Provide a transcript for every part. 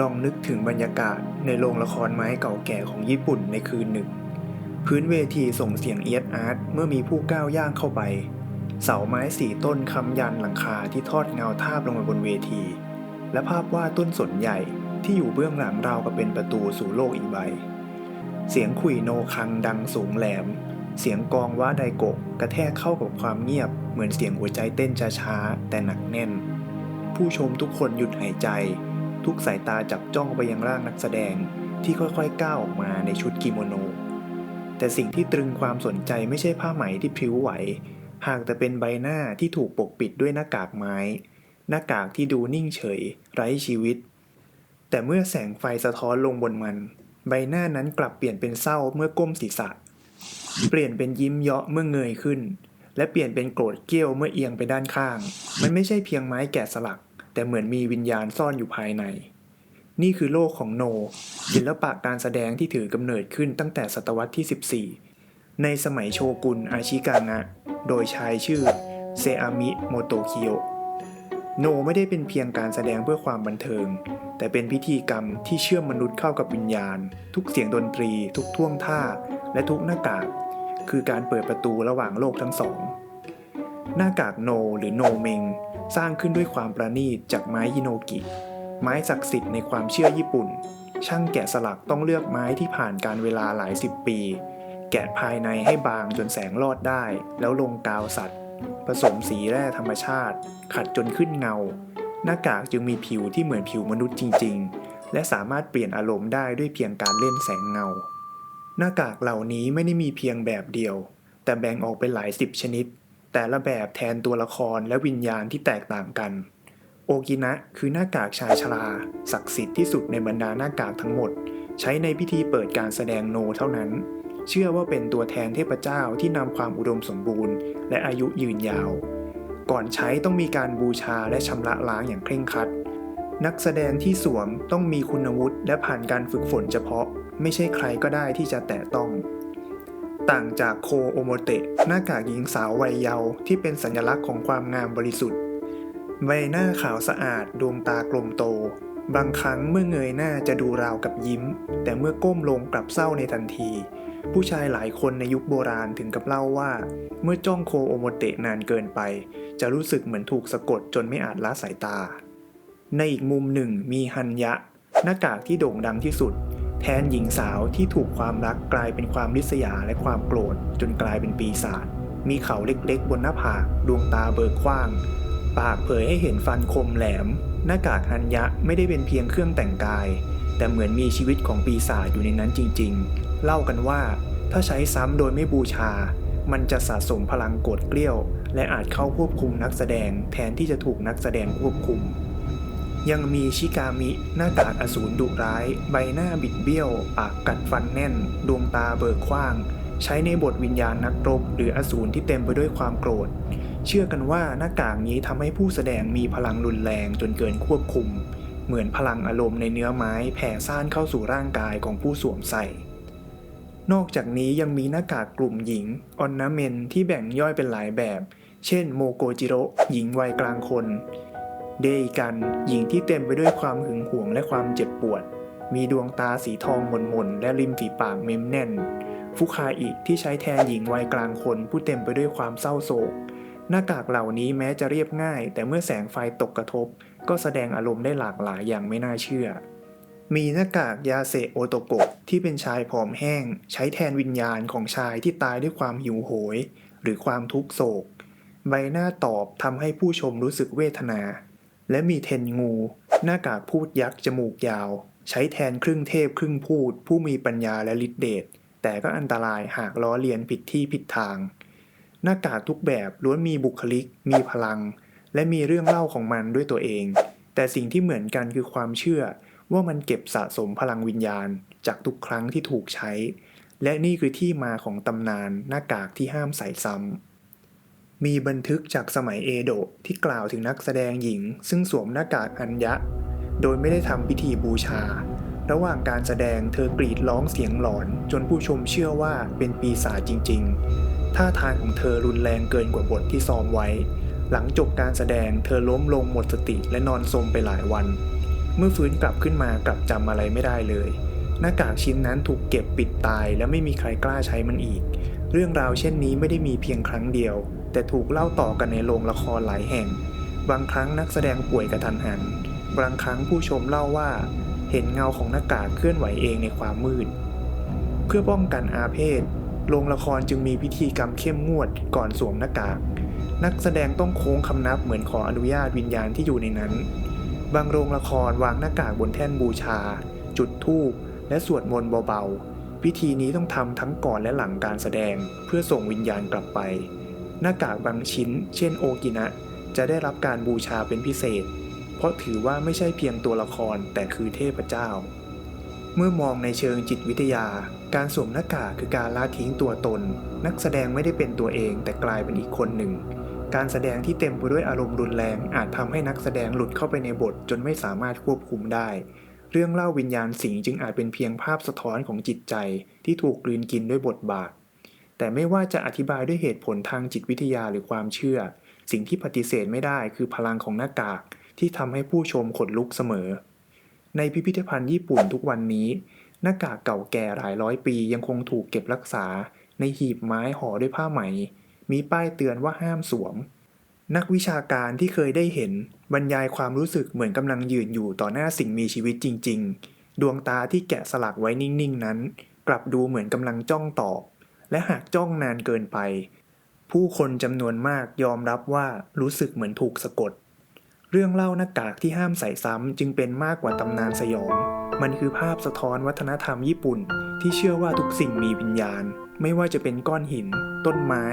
ลองนึกถึงบรรยากาศในโรงละครไม้เก่าแก่ของญี่ปุ่นในคืนหนึ่ง พื้นเวทีส่งเสียงเอียดอาร์ตเมื่อมีผู้ก้าวย่างเข้าไป เสาไม้สี่ต้นคำยันหลังคาที่ทอดเงาทาบลงมาบนเวที และภาพวาดต้นสนใหญ่ที่อยู่เบื้องหลังราวกับเป็นประตูสู่โลกอีกใบ เสียงขุยโนคังดังสูงแหลม เสียงกองว่าไดโกะกระแทกเข้ากับความเงียบ เหมือนเสียงหัวใจเต้นช้าๆแต่หนักแน่น ผู้ชมทุกคนหยุดหายใจ ทุกสายตาจับจ้องไปยังร่างนักแสดงที่ค่อยๆก้าวออกมาในชุดกิโมโน แต่สิ่งที่ตรึงความสนใจไม่ใช่ผ้าไหมที่พิ้วไหว หากแต่เป็นใบหน้าที่ถูกปกปิดด้วยหน้ากากไม้ หน้ากากที่ดูนิ่งเฉย ไร้ชีวิต แต่เมื่อแสงไฟสะท้อนลงบนมัน ใบหน้านั้นกลับเปลี่ยนเป็นเศร้าเมื่อก้มศีรษะ เปลี่ยนเป็นยิ้มเยาะเมื่อเงยขึ้น และเปลี่ยนเป็นโกรธเกี้ยวเมื่อเอียงไปด้านข้าง มันไม่ใช่เพียงไม้แกะสลัก แต่เหมือนมีวิญญาณซ่อนอยู่ภายใน นี่คือโลกของโน ศิลปะการแสดงที่ถือกำเนิดขึ้นตั้งแต่ศตวรรษที่ 14 ในสมัยโชกุนอาชิกางะ โดยชายชื่อเซอามิโมโตคิโยโนไม่ได้เป็นเพียงการแสดงเพื่อความบันเทิง แต่เป็นพิธีกรรมที่เชื่อมมนุษย์เข้ากับวิญญาณ ทุกเสียงดนตรี ทุกท่วงท่า และทุกหน้ากาก คือการเปิดประตูระหว่างโลกทั้งสอง หน้ากากโนหรือโนเมง สร้างขึ้นด้วยความประณีตจากไม้ยิโนกิ ไม้ศักดิ์สิทธิ์ในความเชื่อญี่ปุ่น ช่างแกะสลักต้องเลือกไม้ที่ผ่านการเวลาหลายสิบปี แกะภายในให้บางจนแสงรอดได้ แล้วลงกาวสัตว์ ผสมสีแร่ธรรมชาติ ขัดจนขึ้นเงา หน้ากากจึงมีผิวที่เหมือนผิวมนุษย์จริง ๆ และสามารถเปลี่ยนอารมณ์ได้ด้วยเพียงการเล่นแสงเงา หน้ากากเหล่านี้ไม่ได้มีเพียงแบบเดียว แต่แบ่งออกเป็นหลายสิบชนิด แต่ละแบบแทนตัวละครและวิญญาณที่แตกต่างกัน โอกินะคือหน้ากากชายชราศักดิ์สิทธิ์ที่สุดในบรรดาหน้ากากทั้งหมด ใช้ในพิธีเปิดการแสดงโนเท่านั้น เชื่อว่าเป็นตัวแทนเทพเจ้าที่นำความอุดมสมบูรณ์ และอายุยืนยาว ก่อนใช้ต้องมีการบูชาและชำระล้างอย่างเคร่งครัด นักแสดงที่สวมต้องมีคุณวุฒิและผ่านการฝึกฝนเฉพาะ ไม่ใช่ใครก็ได้ที่จะแตะต้อง ต่างจากโคโอโมเตะหน้ากากหญิงสาววัยเยาว์ที่เป็นสัญลักษณ์ของความงามบริสุทธิ์ ใบหน้าขาวสะอาดดวงตากลมโต บางครั้งเมื่อเงยหน้าจะดูราวกับยิ้ม แต่เมื่อก้มลงกลับเศร้าในทันที ผู้ชายหลายคนในยุคโบราณถึงกับเล่าว่า เมื่อจ้องโคโอโมเตะนานเกินไป จะรู้สึกเหมือนถูกสะกดจนไม่อาจละสายตา ในอีกมุมหนึ่งมีฮันยะ หน้ากากที่โด่งดังที่สุด แทนหญิงสาวที่ถูกความรักกลายเป็นความริษยาและความโกรธ จนกลายเป็นปีศาจมีเขาเล็กๆ บนหน้าผากดวงตาเบิกกว้าง ปากเผยให้เห็นฟันคมแหลม หน้ากากฮันยะไม่ได้เป็นเพียงเครื่องแต่งกาย แต่เหมือนมีชีวิตของปีศาจอยู่ในนั้นจริง ๆ เล่ากันว่า ถ้าใช้ซ้ำโดยไม่บูชา มันจะสะสมพลังโกรธเกลี้ยว และอาจเข้าควบคุมนักแสดงแทนที่จะถูกนักแสดงควบคุม ยังมีชิกามิ หน้ากากอสูรดุร้าย ใบหน้าบิดเบี้ยว ปากกัดฟันแน่น ดวงตาเบิกกว้าง ใช้ในบทวิญญาณนักรบ หรืออสูรที่เต็มไปด้วยความโกรธ เชื่อกันว่าหน้ากากนี้ทำให้ผู้แสดงมีพลังรุนแรงจนเกินควบคุม เหมือนพลังอารมณ์ในเนื้อไม้แผ่ซ่านเข้าสู่ร่างกายของผู้สวมใส่นอกจากนี้ยังมีหน้ากากกลุ่มหญิงออนนาเมนที่แบ่งย่อยเป็นหลายแบบ เช่น โมโกจิโร่หญิงวัยกลางคน เดอิกันหญิงที่เต็มไปด้วยความหึงหวงและความเจ็บปวด มีดวงตาสีทองหม่นๆและริมฝีปากเม้มแน่น ฟุคาอิที่ใช้แทนหญิงวัยกลางคนผู้เต็มไปด้วยความเศร้าโศก หน้ากากเหล่านี้แม้จะเรียบง่าย แต่เมื่อแสงไฟตกกระทบ ก็แสดงอารมณ์ได้หลากหลายอย่างไม่น่าเชื่อ มีหน้ากากยาเซโอโตโกะที่เป็นชายผอมแห้ง ใช้แทนวิญญาณของชายที่ตายด้วยความหิวโหย หรือความทุกโศก ใบหน้าตอบทำให้ผู้ชมรู้สึกเวทนา และมีเทนงู หน้ากากพูดยักษ์จมูกยาว ใช้แทนครึ่งเทพครึ่งพูด ผู้มีปัญญาและฤทธิเดชแต่ก็อันตรายหากล้อเลียนผิดที่ผิดทาง หน้ากากทุกแบบล้วนมีบุคลิก มีพลัง และมีเรื่องเล่าของมันด้วยตัวเอง แต่สิ่งที่เหมือนกันคือความเชื่อว่ามันเก็บสะสมพลังวิญญาณ จากทุกครั้งที่ถูกใช้ และนี่คือที่มาของตำนานหน้ากากที่ห้ามใส่ซ้ำ มีบันทึกจากสมัยเอโดะที่กล่าวถึงนักแสดงหญิง ซึ่งสวมหน้ากากอัญญะ โดยไม่ได้ทำพิธีบูชา ระหว่างการแสดงเธอกรีดร้องเสียงหลอน จนผู้ชมเชื่อว่าเป็นปีศาจจริง ๆ ท่าทางของเธอรุนแรงเกินกว่าบทที่ซ้อมไว้ หลังจบการแสดงเธอล้มลงหมดสติและนอนสมไปหลายวัน เมื่อฟื้นกลับขึ้นมากลับจำอะไรไม่ได้เลย หน้ากากชิ้นนั้นถูกเก็บปิดตาย และไม่มีใครกล้าใช้มันอีก เรื่องราวเช่นนี้ไม่ได้มีเพียงครั้งเดียว แต่ถูกเล่าต่อกันในโรงละครหลายแห่ง บางครั้งนักแสดงป่วยกระทันหัน บางครั้งผู้ชมเล่าว่า เห็นเงาของหน้ากากเคลื่อนไหวเองในความมืด เพื่อป้องกันอาเพศโรงละครจึงมีพิธีกรรมเข้มงวดก่อนสวมหน้ากาก นักแสดงต้องโค้งคำนับเหมือนขออนุญาตวิญญาณที่อยู่ในนั้น บางโรงละครวางหน้ากากบนแท่นบูชา จุดธูปและสวดมนต์เบาๆ พิธีนี้ต้องทำทั้งก่อนและหลังการแสดงเพื่อส่งวิญญาณกลับไป หน้ากากบางชิ้น เช่นโอกินะ จะได้รับการบูชาเป็นพิเศษ เพราะถือว่าไม่ใช่เพียงตัวละครแต่คือเทพเจ้า เมื่อมองในเชิงจิตวิทยา การสวมหน้ากากคือการละทิ้งตัวตน นักแสดงไม่ได้เป็นตัวเองแต่กลายเป็นอีกคนหนึ่ง การแสดงที่เต็มไปด้วยอารมณ์รุนแรง อาจทำให้นักแสดงหลุดเข้าไปในบทจนไม่สามารถควบคุมได้เรื่องเล่าวิญญาณสิงจึงอาจเป็นเพียงภาพสะท้อนของจิตใจที่ถูกกลืนกินด้วยบทบาท แต่ไม่ว่าจะอธิบายด้วยเหตุผลทางจิตวิทยาหรือความเชื่อ สิ่งที่ปฏิเสธไม่ได้คือพลังของหน้ากากที่ทำให้ผู้ชมขนลุกเสมอ ในพิพิธภัณฑ์ญี่ปุ่นทุกวันนี้ หน้ากากเก่าแก่หลายร้อยปียังคงถูกเก็บรักษา ในหีบไม้ห่อด้วยผ้าไหม มีป้ายเตือนว่าห้ามสวม นักวิชาการที่เคยได้เห็น บรรยายความรู้สึกเหมือนกำลังยืนอยู่ต่อหน้าสิ่งมีชีวิตจริง ๆ ดวงตาที่แกะสลักไว้นิ่งๆนั้น กลับดูเหมือนกำลังจ้องตอบ และหากจ้องนานเกินไป ผู้คนจำนวนมากยอมรับว่ารู้สึกเหมือนถูกสะกด เรื่องเล่าหน้ากากที่ห้ามใส่ซ้ำจึงเป็นมากกว่าตำนานสยอง มันคือภาพสะท้อนวัฒนธรรมญี่ปุ่น ที่เชื่อว่าทุกสิ่งมีวิญญาณ ไม่ว่าจะเป็นก้อนหิน ต้นไม้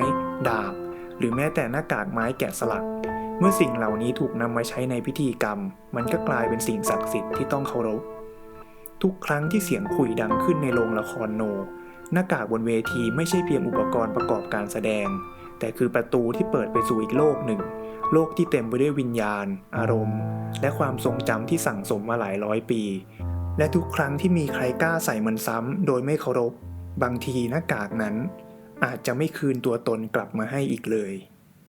ดาบ หรือแม้แต่หน้ากากไม้แกะสลัก เมื่อสิ่งเหล่านี้ถูกนำมาใช้ในพิธีกรรม มันก็กลายเป็นสิ่งศักดิ์สิทธิ์ที่ต้องเคารพทุกครั้งที่เสียงขุยดังขึ้นในโรงละครโน หน้ากากบนเวทีไม่ใช่เพียงอุปกรณ์ประกอบการแสดง แต่คือประตูที่เปิดไปสู่อีกโลกหนึ่ง โลกที่เต็มไปด้วยวิญญาณ อารมณ์ และความทรงจำที่สั่งสมมาหลายร้อยปี และทุกครั้งที่มีใครกล้าใส่มันซ้ำโดยไม่เคารพ บางทีหน้ากากนั้น อาจจะไม่คืนตัวตนกลับมาให้อีกเลย